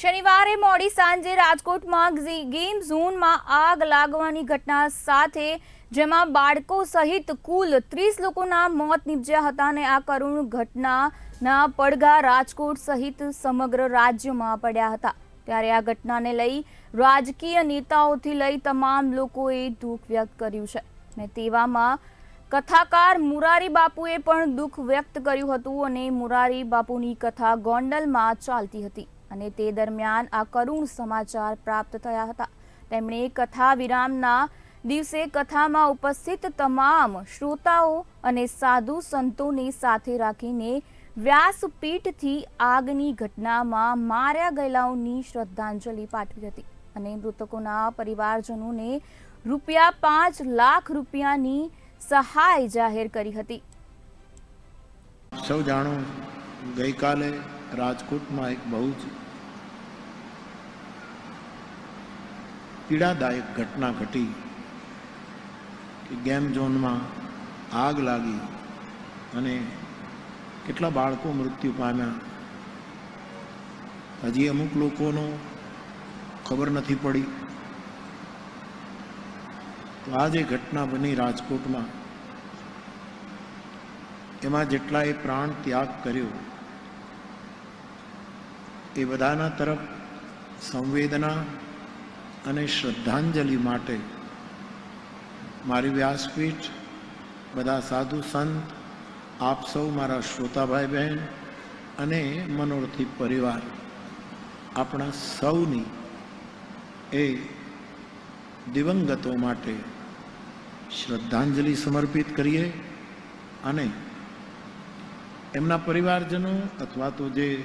શનિવારે મોડી સાંજે રાજકોટમાં ગેમ ઝોનમાં આગ લાગવાની ઘટના સાથે જેમાં બાળકો સહિત કુલ ત્રીસ લોકોના મોત નીપજ્યા હતા અને આ કરુણ ઘટનાના પડઘા રાજકોટ સહિત સમગ્ર રાજ્યમાં પડ્યા હતા. ત્યારે આ ઘટનાને લઈ રાજકીય નેતાઓથી લઈ તમામ લોકોએ દુઃખ વ્યક્ત કર્યું છે. ને તેવામાં કથાકાર મુરારી બાપુએ પણ દુઃખ વ્યક્ત કર્યું હતું અને મુરારી બાપુની કથા ગોંડલમાં ચાલતી હતી. અને તે દરમિયાન આ કરુણ સમાચાર પ્રાપ્ત થયા હતા. તેમણે કથા વિરામના દિવસે કથામાં ઉપસ્થિત તમામ શ્રોતાઓ અને સાધુ સંતોને સાથે રાખીને વ્યાસપીઠથી આગની ઘટનામાં માર્યા ગયેલાઓની શ્રદ્ધાંજલિ પાઠવી હતી અને મૃતકોના પરિવારજનોને રૂપિયા પાંચ લાખ રૂપિયાની સહાય જાહેર કરી હતી. સૌ જાણો, ગઈકાલે રાજકોટમાં એક બહુ જ પીડાદાયક ઘટના ઘટી કે ગેમ ઝોનમાં આગ લાગી અને કેટલા બાળકો મૃત્યુ પામ્યા. હજી અમુક લોકોનો ખબર નથી પડી. તો આ જે ઘટના બની રાજકોટમાં, એમાં જેટલાએ પ્રાણ ત્યાગ કર્યો એ બધાના તરફ સંવેદના અને શ્રદ્ધાંજલિ માટે મારી વ્યાસપીઠ, બધા સાધુ સંત, આપ સૌ મારા શ્રોતાભાઈ બહેન અને મનોરથી પરિવાર, આપણા સૌની એ દિવંગતો માટે શ્રદ્ધાંજલિ સમર્પિત કરીએ અને એમના પરિવારજનો અથવા તો જે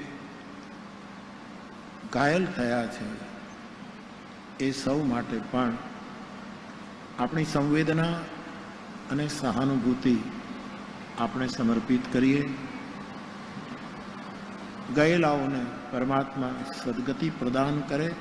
ઘાયલ થયા છે. એ સૌ માટે પણ આપણી સંવેદના અને સહાનુભૂતિ આપણે સમર્પિત કરીએ. ગયેલાઓને પરમાત્મા સદગતિ પ્રદાન કરે.